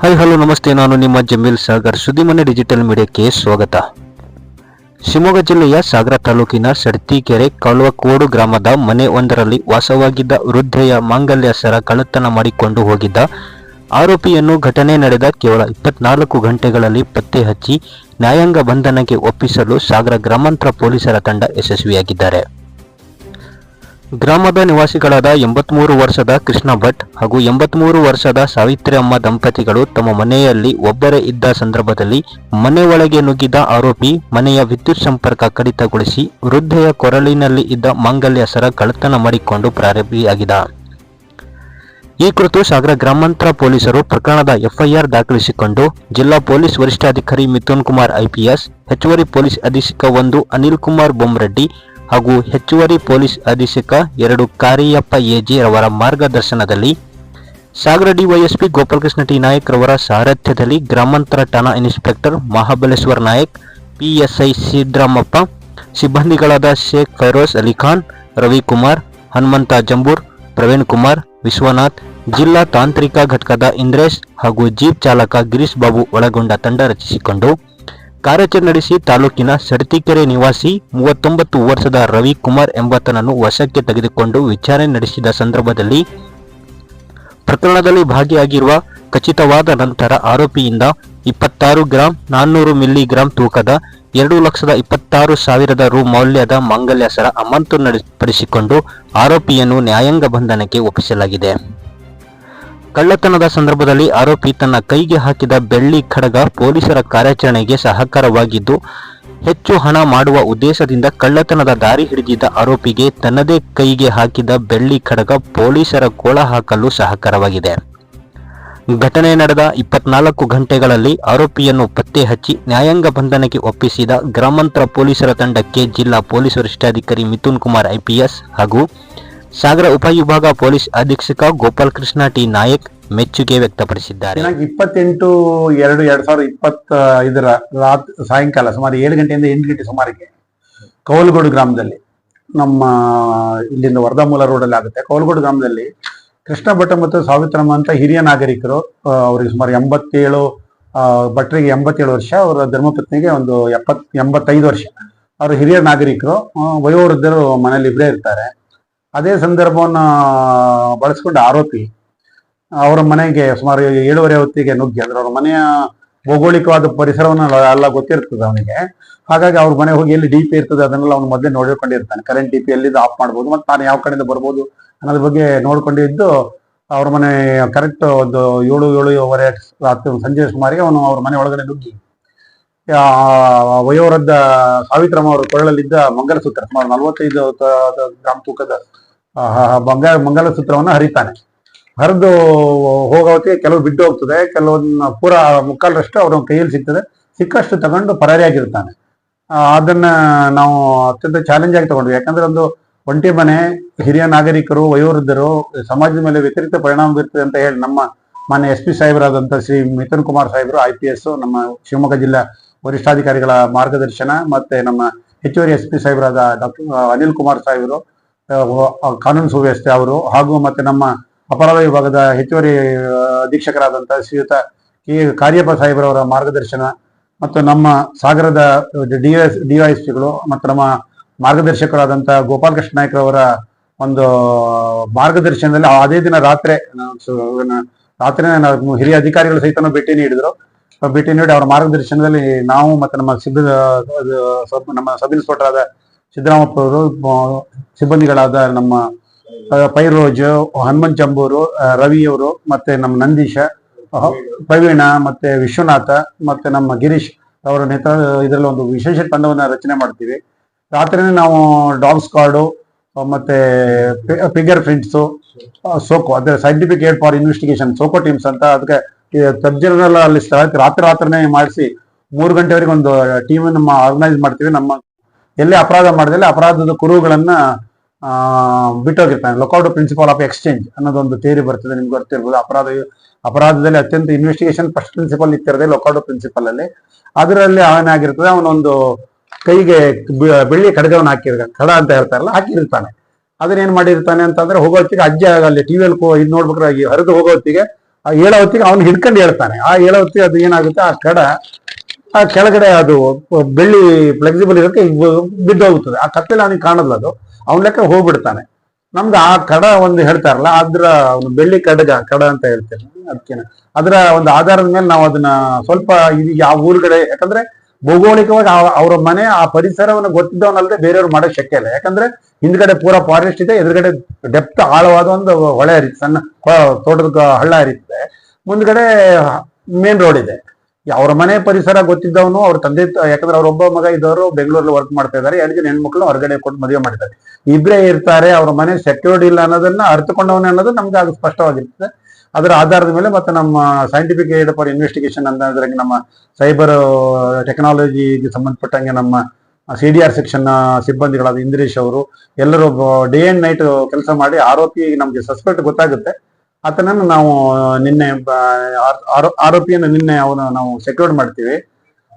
Hi hello, ನಮಸ್ತೆ. ನಾನು ನಿಮ್ಮ ಜಮೀಲ್ ಸಾಗರ್ ಸುದ್ದಿಮನೆ ಡಿಜಿಟಲ್ ಮೀಡಿಯಾಕ್ಕೆ ಸ್ವಾಗತ. ಶಿವಮೊಗ್ಗ ಜಿಲ್ಲೆಯ ಸಾಗರ ತಾಲೂಕಿನ ಸಡ್ತಿಕೆರೆ ಕಳುವಕೋಡು ಗ್ರಾಮದ ಮನೆ ಒಂದರಲ್ಲಿ ವಾಸವಾಗಿದ್ದ ವೃದ್ಧೆಯ ಮಾಂಗಲ್ಯ ಸರ ಕಳ್ಳತನ ಮಾಡಿಕೊಂಡು ಹೋಗಿದ್ದ ಆರೋಪಿಯನ್ನು ಘಟನೆ ನಡೆದ ಕೇವಲ ಇಪ್ಪತ್ನಾಲ್ಕು ಗಂಟೆಗಳಲ್ಲಿ ಪತ್ತೆ ಹಚ್ಚಿ ನ್ಯಾಯಾಂಗ ಬಂಧನಕ್ಕೆ ಒಪ್ಪಿಸಲು ಸಾಗರ ಗ್ರಾಮಾಂತರ ಪೊಲೀಸರ ತಂಡ ಯಶಸ್ವಿಯಾಗಿದ್ದಾರೆ. ಗ್ರಾಮದ ನಿವಾಸಿಗಳಾದ ಎಂಬತ್ಮೂರು ವರ್ಷದ ಕೃಷ್ಣ ಭಟ್ ಹಾಗೂ ಎಂಬತ್ಮೂರು ವರ್ಷದ ಸಾವಿತ್ರಿ ಅಮ್ಮ ದಂಪತಿಗಳು ತಮ್ಮ ಮನೆಯಲ್ಲಿ ಒಬ್ಬರೇ ಇದ್ದ ಸಂದರ್ಭದಲ್ಲಿ ಮನೆ ಒಳಗೆ ನುಗ್ಗಿದ ಆರೋಪಿ ಮನೆಯ ವಿದ್ಯುತ್ ಸಂಪರ್ಕ ಕಡಿತಗೊಳಿಸಿ ವೃದ್ಧೆಯ ಕೊರಳಿನಲ್ಲಿ ಇದ್ದ ಮಾಂಗಲ್ಯ ಸರ ಕಳತನ ಮಾಡಿಕೊಂಡು ಪ್ರಾರಂಭಿಯಾಗಿದ ಈ ಕುರಿತು ಸಾಗರ ಗ್ರಾಮಾಂತರ ಪೊಲೀಸರು ಪ್ರಕರಣದ ಎಫ್ಐಆರ್ ದಾಖಲಿಸಿಕೊಂಡು ಜಿಲ್ಲಾ ಪೊಲೀಸ್ ವರಿಷ್ಠಾಧಿಕಾರಿ ಮಿಥುನ್ ಕುಮಾರ್ ಐಪಿಎಸ್, ಹೆಚ್ಚುವರಿ ಪೊಲೀಸ್ ಅಧೀಕ್ಷಕ ಒಂದು ಅನಿಲ್ ಕುಮಾರ್ ಬೊಮ್ರೆಡ್ಡಿ ಹಾಗೂ ಹೆಚ್ಚುವರಿ ಪೊಲೀಸ್ ಅಧೀಕ್ಷಕ ಎರಡು ಕಾರಿಯಪ್ಪ ಎಜಿ ರವರ ಮಾರ್ಗದರ್ಶನದಲ್ಲಿ ಸಾಗರ ಡಿವೈಎಸ್ಪಿ ಗೋಪಾಲಕೃಷ್ಣ ಟಿ ನಾಯಕ್ ರವರ ಸಾರಥ್ಯದಲ್ಲಿ ಗ್ರಾಮಾಂತರ ಠಾಣಾ ಇನ್ಸ್ಪೆಕ್ಟರ್ ಮಹಾಬಲೇಶ್ವರ್ ನಾಯಕ್, ಪಿಎಸ್ಐ ಸಿದ್ದರಾಮಪ್ಪ, ಸಿಬ್ಬಂದಿಗಳಾದ ಶೇಖ್ ಫೈರೋಸ್ ಅಲಿಖಾನ್ ರವಿಕುಮಾರ್ ಹನುಮಂತ ಜಂಬೂರ್, ಪ್ರವೀಣ್ ಕುಮಾರ್, ವಿಶ್ವನಾಥ್, ಜಿಲ್ಲಾ ತಾಂತ್ರಿಕ ಘಟಕದ ಇಂದ್ರೇಶ್ ಹಾಗೂ ಜೀಪ್ ಚಾಲಕ ಗಿರೀಶ್ ಬಾಬು ಒಳಗೊಂಡ ತಂಡ ರಚಿಸಿಕೊಂಡು ಕಾರ್ಯಾಚರಣೆ ನಡೆಸಿ ತಾಲೂಕಿನ ಸಡತಿಕೆರೆ ನಿವಾಸಿ ಮೂವತ್ತೊಂಬತ್ತು ವರ್ಷದ ರವಿಕುಮಾರ್ ಎಂಬಾತನನ್ನು ವಶಕ್ಕೆ ತೆಗೆದುಕೊಂಡು ವಿಚಾರಣೆ ನಡೆಸಿದ ಸಂದರ್ಭದಲ್ಲಿ ಪ್ರಕರಣದಲ್ಲಿ ಭಾಗಿಯಾಗಿರುವ ಖಚಿತವಾದ ನಂತರ ಆರೋಪಿಯಿಂದ ಇಪ್ಪತ್ತಾರು ಗ್ರಾಂ ನಾನ್ನೂರು ಮಿಲಿಗ್ರಾಂ ತೂಕದ ಎರಡು ಲಕ್ಷದ ಇಪ್ಪತ್ತಾರು ಸಾವಿರದ ರು ಮೌಲ್ಯದ ಮಾಂಗಲ್ಯ ಸರ ಅಮಾನತುಪಡಿಸಿಕೊಂಡು ಆರೋಪಿಯನ್ನು ನ್ಯಾಯಾಂಗ ಬಂಧನಕ್ಕೆ ಒಪ್ಪಿಸಲಾಗಿದೆ. ಕಳ್ಳತನದ ಸಂದರ್ಭದಲ್ಲಿ ಆರೋಪಿ ತನ್ನ ಕೈಗೆ ಹಾಕಿದ ಬೆಳ್ಳಿ ಖಡಗ ಪೊಲೀಸರ ಕಾರ್ಯಾಚರಣೆಗೆ ಸಹಕಾರವಾಗಿದ್ದು, ಹೆಚ್ಚು ಹಣ ಮಾಡುವ ಉದ್ದೇಶದಿಂದ ಕಳ್ಳತನದ ದಾರಿ ಹಿಡಿದಿದ್ದ ಆರೋಪಿಗೆ ತನ್ನದೇ ಕೈಗೆ ಹಾಕಿದ ಬೆಳ್ಳಿ ಖಡಗ ಪೊಲೀಸರ ಕೋಳ ಹಾಕಲು ಸಹಕಾರವಾಗಿದೆ. ಘಟನೆ ನಡೆದ ಇಪ್ಪತ್ನಾಲ್ಕು ಗಂಟೆಗಳಲ್ಲಿ ಆರೋಪಿಯನ್ನು ಪತ್ತೆ ಹಚ್ಚಿ ನ್ಯಾಯಾಂಗ ಬಂಧನಕ್ಕೆ ಒಪ್ಪಿಸಿದ ಗ್ರಾಮಾಂತರ ಪೊಲೀಸರ ತಂಡಕ್ಕೆ ಜಿಲ್ಲಾ ಪೊಲೀಸ್ ವರಿಷ್ಠಾಧಿಕಾರಿ ಮಿಥುನ್ ಕುಮಾರ್ ಐಪಿಎಸ್ ಹಾಗೂ ಸಾಗರ ಉಪವಿಭಾಗ ಪೊಲೀಸ್ ಅಧೀಕ್ಷಕ ಗೋಪಾಲ್ ಕೃಷ್ಣ ಟಿ. ನಾಯಕ್ ಮೆಚ್ಚುಗೆ ವ್ಯಕ್ತಪಡಿಸಿದ್ದಾರೆ. ಇಪ್ಪತ್ತೆಂಟು ಎರಡು ಎರಡ್ ಸಾವಿರದ ಇಪ್ಪತ್ತ ಇದರ ರಾತ್ ಸಾಯಂಕಾಲ ಸುಮಾರು ಏಳು ಗಂಟೆಯಿಂದ ಎಂಟು ಗಂಟೆ ಸುಮಾರಿಗೆ ಕೌಲಗೋಡು ಗ್ರಾಮದಲ್ಲಿ ನಮ್ಮ ಇಲ್ಲಿಂದ ವರ್ಧಮೂಲ ರೋಡಲ್ಲಿ ಆಗುತ್ತೆ. ಕೌಲಗೋಡು ಗ್ರಾಮದಲ್ಲಿ ಕೃಷ್ಣ ಭಟ್ ಮತ್ತು ಸಾವಿತ್ರಮ್ಮ ಅಂತ ಹಿರಿಯ ನಾಗರಿಕರು ಆ, ಅವ್ರಿಗೆ ಸುಮಾರು ಎಂಬತ್ತೇಳು ಆ, ಭಟ್ರಿಗೆ ಎಂಬತ್ತೇಳು ವರ್ಷ ಅವರ ಧರ್ಮಪತ್ನಿಗೆ ಒಂದು ಎಪ್ಪತ್ ಎಂಬತ್ತೈದು ವರ್ಷ. ಅವರು ಹಿರಿಯ ನಾಗರಿಕರು ಆ, ವಯೋವೃದ್ಧರು ಮನೇಲಿ ಇಬ್ಬರೇ ಇರ್ತಾರೆ. ಅದೇ ಸಂದರ್ಭವನ್ನು ಬಳಸ್ಕೊಂಡು ಆರೋಪಿ ಅವರ ಮನೆಗೆ ಸುಮಾರು ಏಳುವರೆ ಹೊತ್ತಿಗೆ ನುಗ್ಗಿ, ಅಂದ್ರೆ ಅವ್ರ ಮನೆಯ ಭೌಗೋಳಿಕವಾದ ಪರಿಸರವನ್ನು ಎಲ್ಲ ಗೊತ್ತಿರ್ತದೆ ಅವನಿಗೆ. ಹಾಗಾಗಿ ಅವ್ರ ಮನೆ ಹೋಗಿ ಎಲ್ಲಿ ಡಿ ಪಿ ಇರ್ತದೆ ಅದನ್ನೆಲ್ಲ ಅವ್ನು ಮೊದಲೇ ನೋಡಿಕೊಂಡಿರ್ತಾನೆ. ಕರೆಂಟ್ ಡಿ ಪಿ ಎಲ್ಲಿದ್ದು ಆಫ್ ಮಾಡ್ಬೋದು, ಮತ್ತೆ ನಾನು ಯಾವ ಕಡೆಯಿಂದ ಬರ್ಬೋದು ಅನ್ನೋದ್ರ ಬಗ್ಗೆ ನೋಡ್ಕೊಂಡಿದ್ದು ಅವ್ರ ಮನೆ ಕರೆಕ್ಟ್ ಒಂದು ಏಳು, ಏಳುವರೆ ರಾತ್ರಿ, ಸಂಜೆ ಸುಮಾರಿಗೆ ಅವನು ಅವ್ರ ಮನೆ ಒಳಗಡೆ ನುಗ್ಗಿ. ವಯೋವೃದ್ಧ ಸಾವಿತ್ರಮ್ಮ ಅವರು ಕೊರಳಲ್ಲಿದ್ದ ಮಂಗಲಸೂತ್ರ, ಸುಮಾರು ನಲವತ್ತೈದು ಗ್ರಾಮ ತೂಕದ ಬಂಗ ಮಂಗಲಸೂತ್ರವನ್ನ ಹರಿತಾನೆ. ಹರಿದು ಹೋಗೋಕೆ ಕೆಲವು ಬಿಟ್ಟು ಹೋಗ್ತದೆ, ಕೆಲವೊಂದು ಪೂರ ಮುಕ್ಕಾಲರಷ್ಟು ಅವ್ರ ಕೈಯಲ್ಲಿ ಸಿಗ್ತದೆ, ಸಿಕ್ಕಷ್ಟು ತಗೊಂಡು ಪರಾರಿಯಾಗಿರ್ತಾನೆ ಅದನ್ನ ನಾವು ಅತ್ಯಂತ ಚಾಲೆಂಜ್ ಆಗಿ ತಗೊಂಡ್ವಿ. ಯಾಕಂದ್ರೆ ಒಂದು ಒಂಟಿ ಮನೆ, ಹಿರಿಯ ನಾಗರಿಕರು, ವಯೋವೃದ್ಧರು, ಸಮಾಜದ ಮೇಲೆ ವ್ಯತಿರಿಕ್ತ ಪರಿಣಾಮ ಬೀರ್ತದೆ ಅಂತ ಹೇಳಿ ನಮ್ಮ ಮಾನ್ಯ ಎಸ್ ಪಿ ಸಾಹೇಬರಾದಂಥ ಶ್ರೀ ಮಿಥುನ್ ಕುಮಾರ್ ಸಾಹೇಬರು, ಐ ಪಿ ಎಸ್, ನಮ್ಮ ಶಿವಮೊಗ್ಗ ಜಿಲ್ಲಾ ವರಿಷ್ಠಾಧಿಕಾರಿಗಳ ಮಾರ್ಗದರ್ಶನ ಮತ್ತೆ ನಮ್ಮ ಹೆಚ್ಚುವರಿ ಎಸ್ ಪಿ ಸಾಹೇಬರಾದ ಡಾಕ್ಟರ್ ಅನಿಲ್ ಕುಮಾರ್ ಸಾಹೇಬರು ಕಾನೂನು ಸುವ್ಯವಸ್ಥೆ ಅವರು ಹಾಗೂ ಮತ್ತೆ ನಮ್ಮ ಅಪರಾಧ ವಿಭಾಗದ ಹೆಚ್ಚುವರಿ ಅಧೀಕ್ಷಕರಾದಂತಹ ಶ್ರೀಯುತ ಕೆ. ಕಾರ್ಯಪ್ಪ ಸಾಹೇಬರವರ ಮಾರ್ಗದರ್ಶನ ಮತ್ತು ನಮ್ಮ ಸಾಗರದ ಡಿಎಸ್ ಪಿಗಳು ಮತ್ತು ನಮ್ಮ ಮಾರ್ಗದರ್ಶಕರಾದಂತಹ ಗೋಪಾಲಕೃಷ್ಣ ನಾಯ್ಕರವರ ಒಂದು ಮಾರ್ಗದರ್ಶನದಲ್ಲಿ ಅದೇ ದಿನ ರಾತ್ರಿ ರಾತ್ರಿ ಹಿರಿಯ ಅಧಿಕಾರಿಗಳು ಸಹಿತ ಭೇಟಿ ನೀಡಿದ್ರು. ಭೇಟಿ ನೀಡಿ ಅವರ ಮಾರ್ಗದರ್ಶನದಲ್ಲಿ ನಾವು ಮತ್ತೆ ನಮ್ಮ ಸಿಬ್ಬ ನಮ್ಮ ಸಬ್ ಇನ್ಸ್ಪೆಕ್ಟರ್ ಆದ ಸಿದ್ದರಾಮಪ್ಪ ಅವರು ಸಿಬ್ಬಂದಿಗಳಾದ ನಮ್ಮ ಪೈರೋಜ್ ಹನುಮಂತ್ ಜಂಬೂರು ಆ, ರವಿ ಅವರು ಮತ್ತೆ ನಮ್ಮ ನಂದೀಶ ಪ್ರವೀಣ ಮತ್ತೆ ವಿಶ್ವನಾಥ ಮತ್ತೆ ನಮ್ಮ ಗಿರೀಶ್ ಅವರ ನೇತ್ರ ಇದರಲ್ಲಿ ಒಂದು ವಿಶೇಷ ತಂಡವನ್ನ ರಚನೆ ಮಾಡ್ತೀವಿ. ರಾತ್ರಿನೇ ನಾವು ಡಾಗ್ ಸ್ಕ್ವಾಡು ಮತ್ತೆ ಫಿಗರ್ ಪ್ರಿಂಟ್ಸು ಸೋಕೋ ಅದೇ scientific aid for investigation SOCO teams ಅಂತ ಅದಕ್ಕೆ ಸಬ್ಜರ್ನಲ್ ಅಲ್ಲಿ ಸ್ಥಳಕ್ಕೆ ರಾತ್ರಿ ರಾತ್ರಿನೇ ಮಾಡಿಸಿ ಮೂರು ಗಂಟೆವರೆಗೆ ಒಂದು ಟೀಮ್ ನಮ್ಮ ಆರ್ಗನೈಸ್ ಮಾಡ್ತೀವಿ. ನಮ್ಮ ಎಲ್ಲಿ ಅಪರಾಧ ಮಾಡಿದಲ್ಲಿ ಅಪರಾಧದ ಕುರುಗಳನ್ನ ಬಿಟ್ಟೋಗಿರ್ತಾನೆ. ಲೊಕೌಟ್ ಪ್ರಿನ್ಸಿಪಲ್ ಆಫ್ ಎಕ್ಸ್ಚೇಂಜ್ ಅನ್ನೋದೊಂದು ಥಿಯರಿ ಬರ್ತದೆ. ನಿಮ್ಗೆ ಗೊತ್ತಿರ್ಬೋದು. ಅಪರಾಧ, ಅಪರಾಧದಲ್ಲಿ ಅತ್ಯಂತ ಇನ್ವೆಸ್ಟಿಗೇಷನ್ ಫಸ್ಟ್ ಪ್ರಿನ್ಸಿಪಲ್ ಇತ್ತಿರದೆ ಲೊಕೌಟ್ ಪ್ರಿನ್ಸಿಪಲ್ ಅಲ್ಲಿ. ಅದರಲ್ಲಿ ಅವನಾಗಿರ್ತದೆ ಅವನೊಂದು ಕೈಗೆ ಬೆಳ್ಳಿ ಕಡಗವನ್ನು ಹಾಕಿರ್ತಾನೆ ಕಡ ಅಂತ ಹೇಳ್ತಾರಲ್ಲ, ಹಾಕಿರ್ತಾನೆ. ಅದನ್ನ ಏನ್ ಮಾಡಿರ್ತಾನೆ ಅಂತಂದ್ರೆ ಹೋಗೋತ್ತಿಗೆ ಅಜ್ಜ ಅಲ್ಲಿ ಟಿವಿಯಲ್ಲಿ ಇದು ನೋಡ್ಬೇಕಾಗಿ ಹರಿದು ಹೋಗೋ ಹೊತ್ತಿಗೆ ಆ ಏಳೋ ಹೊತ್ತಿಗೆ ಅವ್ನು ಹಿಡ್ಕೊಂಡು ಹೇಳ್ತಾನೆ. ಆ ಏಳೋ ಅದು ಏನಾಗುತ್ತೆ? ಆ ಕಡ, ಆ ಕೆಳಗಡೆ ಅದು ಬೆಳ್ಳಿ ಫ್ಲೆಕ್ಸಿಬಲ್ ಇರೋಕೆ ಬಿದ್ದೋಗುತ್ತದೆ ಆ ಕತ್ತಲೆ ಅವನಿಗೆ ಕಾಣಲ್ಲ ಅದು. ಅವನ ಲೆಕ್ಕ ಹೋಗ್ಬಿಡ್ತಾನೆ. ನಮ್ಗೆ ಆ ಕಡ ಒಂದು ಹೇಳ್ತಾರಲ್ಲ, ಅದ್ರ ಒಂದು ಬೆಳ್ಳಿ ಕಡಗ, ಕಡ ಅಂತ ಹೇಳ್ತೇನೆ. ಅದಕ್ಕೆ ಅದರ ಒಂದು ಆಧಾರದ ಮೇಲೆ ನಾವು ಅದನ್ನ ಸ್ವಲ್ಪ ಇದು ಯಾವ ಊರುಗಡೆ, ಯಾಕಂದ್ರೆ ಭೌಗೋಳಿಕವಾಗಿ ಅವ್ರ ಮನೆ, ಆ ಪರಿಸರವನ್ನು ಗೊತ್ತಿದ್ದವನಲ್ಲದೆ ಬೇರೆಯವ್ರು ಮಾಡೋಕ್ ಶಕ್ಯ ಇಲ್ಲ. ಯಾಕಂದ್ರೆ ಹಿಂದ್ಗಡೆ ಪೂರಾ ಫಾರೆಸ್ಟ್ ಇದೆ, ಎದುರುಗಡೆ ಡೆಪ್ತ್ ಆಳವಾದ ಒಂದು ಹೊಳೆ ಹರಿತು ಸಣ್ಣ ತೋಟದ ಹಳ್ಳ ಹರಿತದೆ. ಮುಂದ್ಗಡೆ ಮೇನ್ ರೋಡ್ ಇದೆ. ಅವ್ರ ಮನೆ ಪರಿಸರ ಗೊತ್ತಿದ್ದವನು, ಅವ್ರ ತಂದೆ ಯಾಕಂದ್ರೆ ಅವ್ರ ಒಬ್ಬ ಮಗ ಇದ್ದವರು ಬೆಂಗಳೂರಲ್ಲಿ ವರ್ಕ್ ಮಾಡ್ತಾ ಇದ್ದಾರೆ. ಎರಡು ಜನ ಹೆಣ್ಮಕ್ಳು ಹೊರಗಡೆ ಕೊಟ್ಟು ಮದುವೆ ಮಾಡಿದ್ದಾರೆ. ಇಬ್ಬರೇ ಇರ್ತಾರೆ, ಅವ್ರ ಮನೆ ಸೆಕ್ಯೂರ್ಡ್ ಇಲ್ಲ ಅನ್ನೋದನ್ನ ಅರ್ಥಕೊಂಡವನೇ ಅನ್ನೋದು ನಮ್ಗೆ ಅದು ಸ್ಪಷ್ಟವಾಗಿರ್ತದೆ. ಅದರ ಆಧಾರದ ಮೇಲೆ ಮತ್ತೆ ನಮ್ಮ ಸೈಂಟಿಫಿಕ್ ಏಡ್ ಫಾರ್ ಇನ್ವೆಸ್ಟಿಗೇಷನ್ ಅಂತ ಅದ್ರಾಗ ನಮ್ಮ ಸೈಬರ್ ಟೆಕ್ನಾಲಜಿಗೆ ಸಂಬಂಧಪಟ್ಟಂಗೆ ನಮ್ಮ ಸಿ ಡಿ ಆರ್ ಸೆಕ್ಷನ್ ಸಿಬ್ಬಂದಿಗಳಾದ ಇಂದ್ರೇಶ್ ಅವರು ಎಲ್ಲರೂ ಡೇ ಅಂಡ್ ನೈಟ್ ಕೆಲಸ ಮಾಡಿ ಆರೋಪಿ ನಮಗೆ ಸಸ್ಪೆಕ್ಟ್ ಗೊತ್ತಾಗುತ್ತೆ. ಆತನನ್ನು ನಾವು ನಿನ್ನೆ ಆರೋಪಿಯನ್ನ ಆರ್- ಆರೋ- ಆರೋಪಿಯನ್ನು ನಿನ್ನೆ ಅವನು ನಾವು ಸೆಕ್ಯೂರ್ಡ್ ಮಾಡ್ತೀವಿ.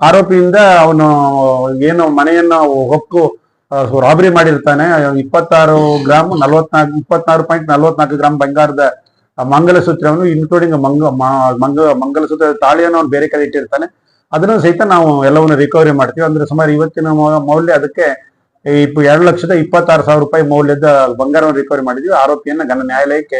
ಆರೋಪಿಯಿಂದ ಅವನು ಏನು ಮನೆಯನ್ನು ಹೊಕ್ಕು ರಾಬರಿ ಮಾಡಿರ್ತಾನೆ. ಇಪ್ಪತ್ತಾರು ಗ್ರಾಮ್ ನಲ್ವತ್ನಾಲ್ಕು, ಇಪ್ಪತ್ತಾರು ಪಾಯಿಂಟ್ ನಲ್ವತ್ನಾಲ್ಕು ಗ್ರಾಮ್ ಬಂಗಾರದ ಆ ಮಂಗಲಸೂತ್ರವನ್ನು ಇನ್ಕ್ಲೂಡಿಂಗ್ ಮಂಗ ಮಂಗ, ಮಂಗಲಸೂತ್ರ, ತಾಳಿಯನ್ನು ಅವ್ನು ಬೇರೆ ಕಡೆ ಇಟ್ಟಿರ್ತಾನೆ. ಅದನ್ನು ಸಹಿತ ನಾವು ಎಲ್ಲವನ್ನು ರಿಕವರಿ ಮಾಡ್ತೀವಿ. ಅಂದ್ರೆ ಸುಮಾರು ಇವತ್ತಿನ ಮೌಲ್ಯ ಅದಕ್ಕೆ ಎರಡು ಲಕ್ಷದ ಇಪ್ಪತ್ತಾರು ಸಾವಿರ ರೂಪಾಯಿ ಮೌಲ್ಯದ ಬಂಗಾರವನ್ನು ರಿಕವರಿ ಮಾಡಿದ್ವಿ. ಆರೋಪಿಯನ್ನ ಘನ ನ್ಯಾಯಾಲಯಕ್ಕೆ